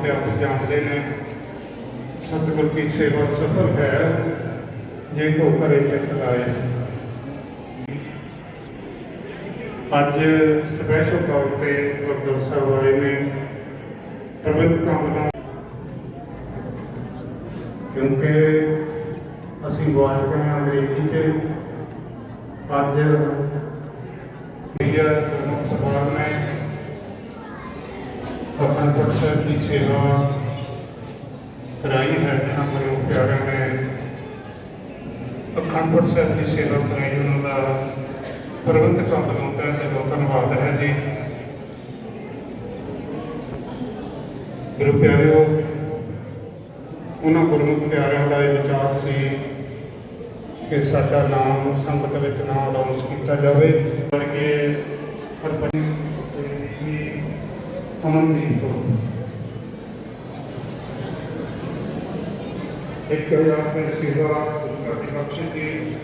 ਆਪਦੇ ਆਪ ਜਾਣਦੇ ਨੇ, ਸਤਿਗੁਰ ਦੀ ਸੇਵਾ ਸਫਲ ਹੈ, ਜੇ ਕੋ ਕਰੇ ਚਿਤ ਲਾਏ। ਅੱਜ ਸਪੈਸ਼ਲ ਤੌਰ ਤੇ ਗੁਰਦੁਆਰਾ ਸਾਹਿਬ ਆਏ ਨੇ ਪ੍ਰਬੰਧ ਕਾਮਨਾ ਕਿਉਂਕਿ ਅਸੀਂ ਗਵਾਚ ਗਏ ਹਾਂ ਅੰਗਰੇਜ਼ੀ ਚ ਅੱਜ ਭਈਆ ਗੁਰਮੁਖ ਪਰਿਵਾਰ ਨੇ। ਅਖੰਡ ਸਾਹਿਬ ਦੀ ਸੇਵਾ ਕਰਾਈ ਹੈ ਜਿਹਨਾਂ ਗੁਰੂ ਪਿਆਰਿਆਂ ਨੇ। ਅਖੰਡ ਸਾਹਿਬ ਦੀ ਸੇਵਾ ਕਰਾਈ, ਉਹਨਾਂ ਦਾ ਪ੍ਰਬੰਧਕਾਂ ਵੱਲੋਂ ਤਹਿ ਦਿਲੋਂ ਧੰਨਵਾਦ ਹੈ ਜੀ। ਗੁਰੂ ਪਿਆਰਿਓ, ਉਹਨਾਂ ਗੁਰਮੁਖ ਪਿਆਰਿਆਂ ਦਾ ਇਹ ਵਿਚਾਰ ਸੀ ਕਿ ਸਾਡਾ ਨਾਮ ਸੰਗਤ ਵਿੱਚ ਨਾਮ ਅਨਾਉਂਸ ਕੀਤਾ ਜਾਵੇ ਵਰਗੇ ਹਰਪੰਜ ਅਮਨਦੀਪ ਇੱਕ ਹਜ਼ਾਰ ਰੁਪਏ ਸੇਵਾ ਗੁਰੂ ਦੀ ਬਖਸ਼ ਦੀ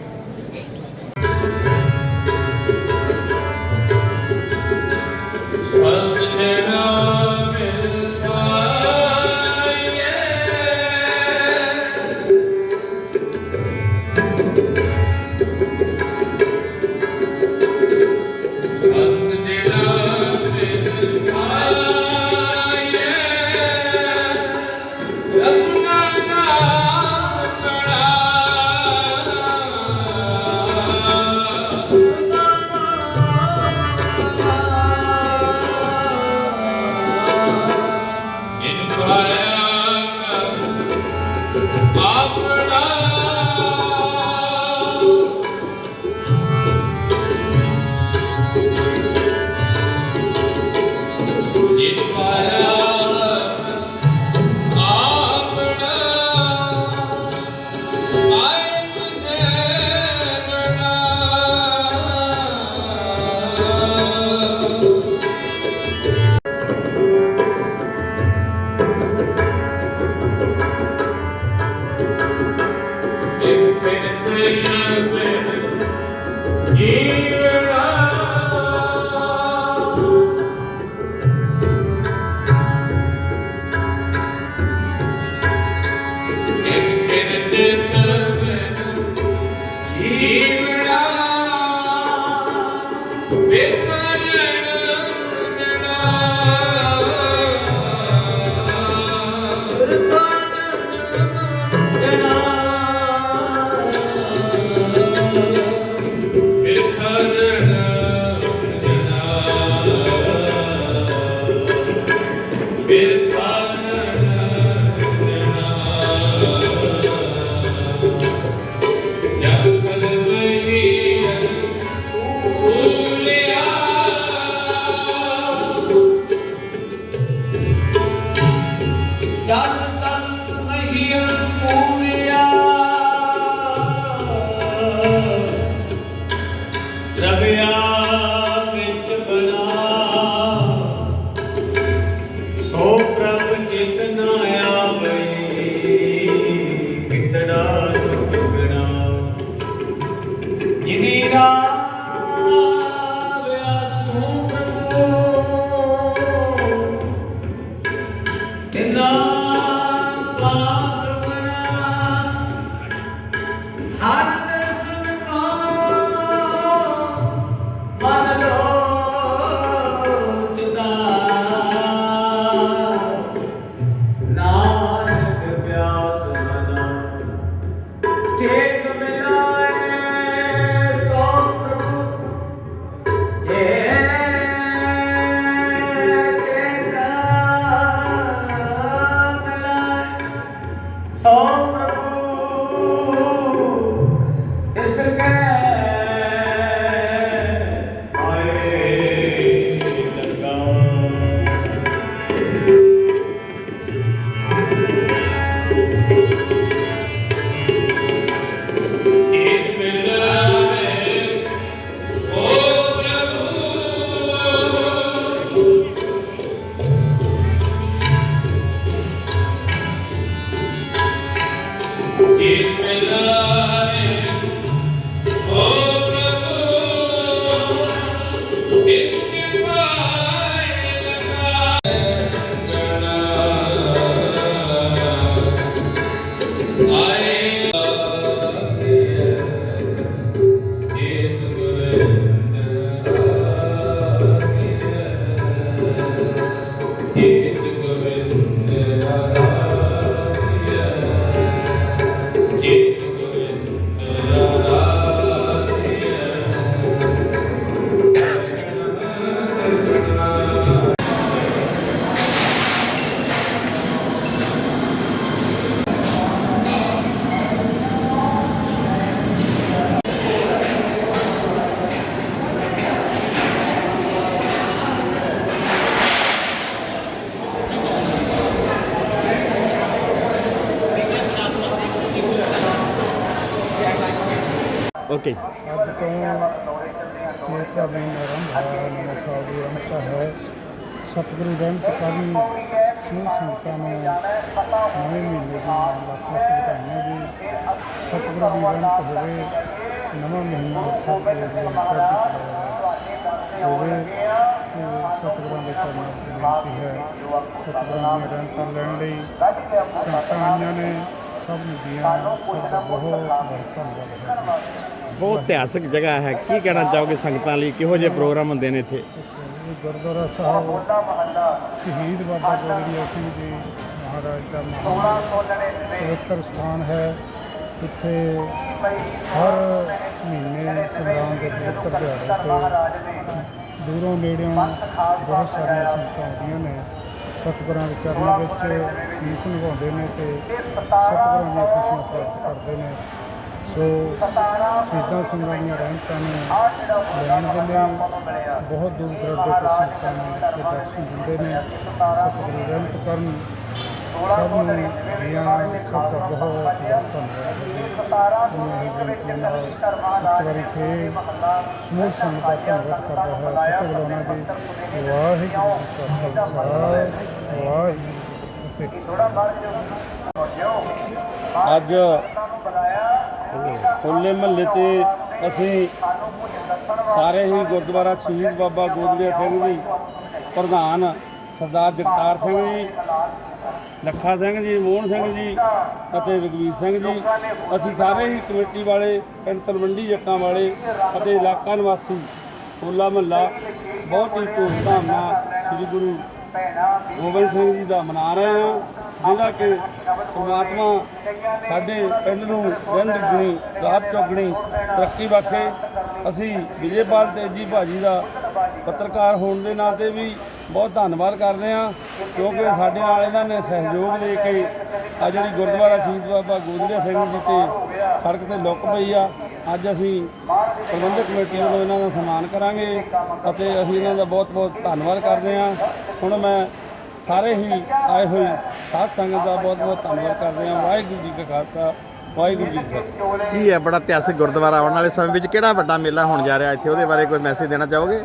ਪਿੰਡ ਪ੍ਰਭ ਚਿਤ ਹੈ ਸਤਿਗੁਰੂ ਰਹਿਮਤ ਕਰਨ ਸਮੂਹ ਸੰਗਤਾਂ ਨੂੰ ਨਵੇਂ ਮਹੀਨੇ ਦੀ ਲੱਖ ਲੱਖ ਵਧਾਈਆਂ ਜੀ ਸਤਿਗੁਰੂ ਦੀ ਰਹਿਮਤ ਹੋਵੇ ਨਵਾਂ ਮਹੀਨਾ ਸਤਿਗੁਰੂ ਦੀ ਚੜ੍ਹਦੀ ਕਲਾ ਹੋਵੇ ਤੇ ਸਤਿਗੁਰਾਂ ਦੇ ਚਰਨਾਂ ਵਿੱਚ ਬੇਨਤੀ ਹੈ ਸਤਿਗੁਰਾਂ ਦੀਆਂ ਰਹਿਮਤਾਂ ਲੈਣ ਲਈ ਸੰਗਤਾਂ ਆਈਆਂ ਨੇ ਸਭ ਨੂੰ ਦੀਆਂ ਸਭ ਦਾ ਬਹੁਤ ਬਹੁਤ ਧੰਨਵਾਦ ਹੈ ਜੀ। ਬਹੁਤ ਇਤਿਹਾਸਕ ਜਗ੍ਹਾ ਹੈ। ਕੀ ਕਹਿਣਾ ਚਾਹੋਗੇ ਸੰਗਤਾਂ ਲਈ? ਕਿਹੋ ਜਿਹੇ ਪ੍ਰੋਗਰਾਮ ਹੁੰਦੇ ਨੇ ਇੱਥੇ? ਗੁਰਦੁਆਰਾ ਸਾਹਿਬ, ਸ਼ਹੀਦ ਬਾਬਾ ਗੋਬਿੰਦ ਸਿੰਘ ਜੀ ਮਹਾਰਾਜ ਦਾ ਪਵਿੱਤਰ ਸਥਾਨ ਹੈ। ਇੱਥੇ ਹਰ ਮਹੀਨੇ ਸੰਗਰਾਮ ਦੇ ਪਵਿੱਤਰ ਦਿਹਾੜੇ ਤੇ ਦੂਰੋਂ ਨੇੜਿਓਂ ਬਹੁਤ ਸਾਰੀਆਂ ਸੰਗਤਾਂ ਆਉਂਦੀਆਂ ਨੇ। ਸਤਿਗੁਰਾਂ ਦੇ ਚਰਨਾਂ ਵਿੱਚ ਸੀਸ ਨਿਭਾਉਂਦੇ ਨੇ ਤੇ ਸਤਿਗੁਰਾਂ ਦੀਆਂ ਖੁਸ਼ੀਆਂ ਪ੍ਰਾਪਤ ਕਰਦੇ ਨੇ। ਸੋ ਸ਼ਹੀਦਾਂ ਸਿੰਘਾਂ ਦੀਆਂ ਰਹਿਮਤਾਂ ਨੂੰ ਲੈਣ ਦੇ ਲਈ ਬਹੁਤ ਦੂਰ ਦਰਾਡੇ ਤੋਂ ਸੰਗਤਾਂ ਨੂੰ ਦਰਸ਼ਨ ਦਿੰਦੇ ਨੇ। ਸਤਿਗੁਰੂ ਰਹਿਮਤ ਕਰਨ। ਸਭ ਨੂੰ ਦੀਆਂ ਸਭ ਦਾ ਬਹੁਤ ਧੰਨਵਾਦ। ਵਾਰੀ ਫੇਰ ਸਮੂਹ ਸੰਗਤ ਦਾ ਧੰਨਵਾਦ ਕਰਦਾ ਹਾਂ। ਫਤਿਹ ਬੁਲਾਉਣਾ ਜੀ ਵਾਹਿਗੁਰੂ ਜੀ ਕਾ ਖਾਲਸਾ, ਵਾਹਿਗੁਰੂ ਜੀ ਕੀ ਫਤਿਹ। ਅੱਜ ਹੋਲੇ ਮਹੱਲੇ ਤੇ ਅਸੀਂ ਸਾਰੇ ਹੀ ਗੁਰਦੁਆਰਾ ਸ਼ਹੀਦ ਬਾਬਾ ਗੋਦੜੀਆ ਸਿੰਘ ਜੀ, ਪ੍ਰਧਾਨ ਸਰਦਾਰ ਜਗਤਾਰ ਸਿੰਘ ਜੀ, ਲੱਖਾ ਸਿੰਘ ਜੀ, ਮੋਹਨ ਸਿੰਘ ਜੀ ਅਤੇ ਰਘਵੀਰ ਸਿੰਘ ਜੀ। ਅਸੀਂ ਸਾਰੇ ਹੀ ਕਮੇਟੀ ਵਾਲੇ, ਪਿੰਡ ਤਲਵੰਡੀ ਜੱਟਾਂ ਵਾਲੇ ਅਤੇ ਇਲਾਕਾ ਨਿਵਾਸੀ ਹੋਲਾ ਮਹੱਲਾ ਬਹੁਤ ਹੀ ਧੂਮਧਾਮ ਨਾਲ ਸ੍ਰੀ ਗੁਰੂ ਗੋਬਿੰਦ ਸਿੰਘ ਜੀ ਦਾ ਮਨਾ ਰਹੇ ਹਾਂ। ਜਿਹੜਾ ਕਿ ਪਰਮਾਤਮਾ ਸਾਡੇ ਪਿੰਡ ਨੂੰ ਦਿਨ ਦੁਗਣੀ ਰਾਤ ਚੌਗਣੀ, ਤਰੱਕੀ ਬਖਸ਼ੇ। ਅਸੀਂ ਵਿਜੇਪਾਲ ਤੇਜੀ ਭਾਜੀ ਦਾ ਪੱਤਰਕਾਰ ਹੋਣ ਦੇ ਨਾਤੇ ਵੀ ਬਹੁਤ ਧੰਨਵਾਦ ਕਰਦੇ ਹਾਂ, ਕਿਉਂਕਿ ਸਾਡੇ ਨਾਲ ਇਹਨਾਂ ਨੇ ਸਹਿਯੋਗ ਦੇ ਕੇ ਆ ਜਿਹੜੀ ਗੁਰਦੁਆਰਾ ਸ਼ਹੀਦ ਬਾਬਾ ਗੋਦੜੀਆ ਸਿੰਘ ਜੀ ਤੇ ਸੜਕ ਤੇ ਲੁੱਕ ਪਈ ਆ। ਅੱਜ ਅਸੀਂ ਪ੍ਰਬੰਧਕ ਕਮੇਟੀ ਵੱਲੋਂ ਇਹਨਾਂ ਦਾ ਸਨਮਾਨ ਕਰਾਂਗੇ ਅਤੇ ਅਸੀਂ ਇਹਨਾਂ ਦਾ ਬਹੁਤ ਬਹੁਤ ਧੰਨਵਾਦ ਕਰਦੇ ਹਾਂ। ਹੁਣ ਮੈਂ ਸਾਰੇ ਹੀ ਆਏ ਹੋਏ ਸਾਧ ਸੰਗਤ ਦਾ ਬਹੁਤ ਬਹੁਤ ਧੰਨਵਾਦ ਕਰਦੇ ਹਾਂ। ਵਾਹਿਗੁਰੂ ਜੀ ਕਾ ਖਾਲਸਾ ਵਾਹਿਗੁਰੂ ਜੀ ਕੀ ਫਤਿਹ। ਕੀ ਹੈ ਬੜਾ ਇਤਿਹਾਸਕ ਗੁਰਦੁਆਰਾ ਆਉਣ ਵਾਲੇ ਸਮੇਂ ਵਿੱਚ ਕਿਹੜਾ ਵੱਡਾ ਮੇਲਾ ਹੋਣ ਜਾ ਰਿਹਾ ਇੱਥੇ? ਉਹਦੇ ਬਾਰੇ ਕੋਈ ਮੈਸੇਜ ਦੇਣਾ ਚਾਹੋਗੇ?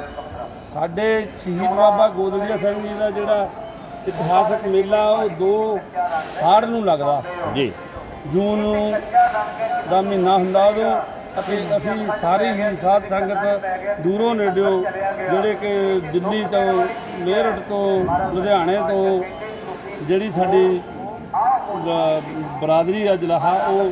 ਸਾਡੇ ਸ਼ਹੀਦ ਬਾਬਾ ਗੋਦੜੀਆ ਸਿੰਘ ਜੀ ਦਾ ਜਿਹੜਾ ਇਤਿਹਾਸਕ ਮੇਲਾ ਉਹ ਦੋ ਹਾੜ ਨੂੰ ਲੱਗਦਾ। ਜੀ। ਜੂਨ ਨੂੰ ਦਾ ਮਹੀਨਾ ਹੁੰਦਾ ਉਦੋਂ ਅਤੇ ਅਸੀਂ ਸਾਰੀ ਹੀ ਸਾਧ ਸੰਗਤ ਦੂਰੋਂ ਨੇੜਿਓਂ ਜਿਹੜੇ ਕਿ ਦਿੱਲੀ ਤੋਂ, ਮੇਰਠ ਤੋਂ, ਲੁਧਿਆਣੇ ਤੋਂ ਜਿਹੜੀ ਸਾਡੀ ਬਰਾਦਰੀ ਦਾ ਜਲਾਹਾ, ਉਹ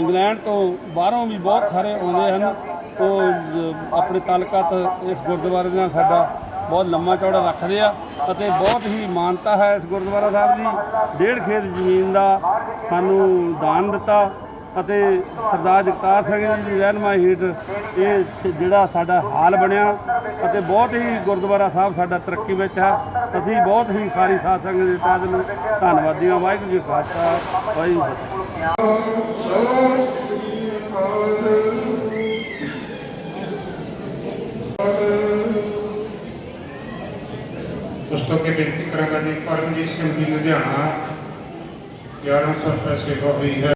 ਇੰਗਲੈਂਡ ਤੋਂ ਬਾਹਰੋਂ ਵੀ ਬਹੁਤ ਸਾਰੇ ਆਉਂਦੇ ਹਨ। ਉਹ ਜ- ਆਪਣੇ ਤਾਲੁਕਾਤ ਇਸ ਗੁਰਦੁਆਰੇ ਨਾਲ ਸਾਡਾ ਬਹੁਤ ਲੰਮਾ ਚੌੜਾ ਰੱਖਦੇ ਆ ਅਤੇ ਬਹੁਤ ਹੀ ਮਾਨਤਾ ਹੈ ਇਸ ਗੁਰਦੁਆਰਾ ਸਾਹਿਬ ਦੀ। ਡੇਢ ਖੇਤ ਜ਼ਮੀਨ ਦਾ ਸਾਨੂੰ ਦਾਨ ਦਿੱਤਾ। ਅਤੇ ਸਰਦਾਰ ਜਗਤਾਰ ਸਿੰਘ ਜੀ ਦੀ ਰਹਿਨਮਾਈ ਹੇਠ ਇਹ ਜਿਹੜਾ ਸਾਡਾ ਹਾਲ ਬਣਿਆ ਅਤੇ ਬਹੁਤ ਹੀ ਗੁਰਦੁਆਰਾ ਸਾਹਿਬ ਸਾਡਾ ਤਰੱਕੀ ਵਿੱਚ ਹੈ। ਅਸੀਂ ਬਹੁਤ ਹੀ ਸਾਰੀ ਸਾਧ ਸੰਗਤ ਦੇ ਤਾਜ ਨੂੰ ਧੰਨਵਾਦੀ ਹਾਂ ਵਾਹਿਗੁਰੂ ਜੀ ਖਾਲਸਾ, ਵਾਹਿਗੁਰੂ ਜੀ ਦੋਸਤੋ ਕੇ ਬੇਨਤੀ ਕਰਾਂਗਾ ਜੀ, ਪਰਮਜੀਤ ਸਿੰਘ ਜੀ, ਲੁਧਿਆਣਾ। 1100 ਰੁਪਏ ਸੇਵਾ ਹੋਈ ਹੈ।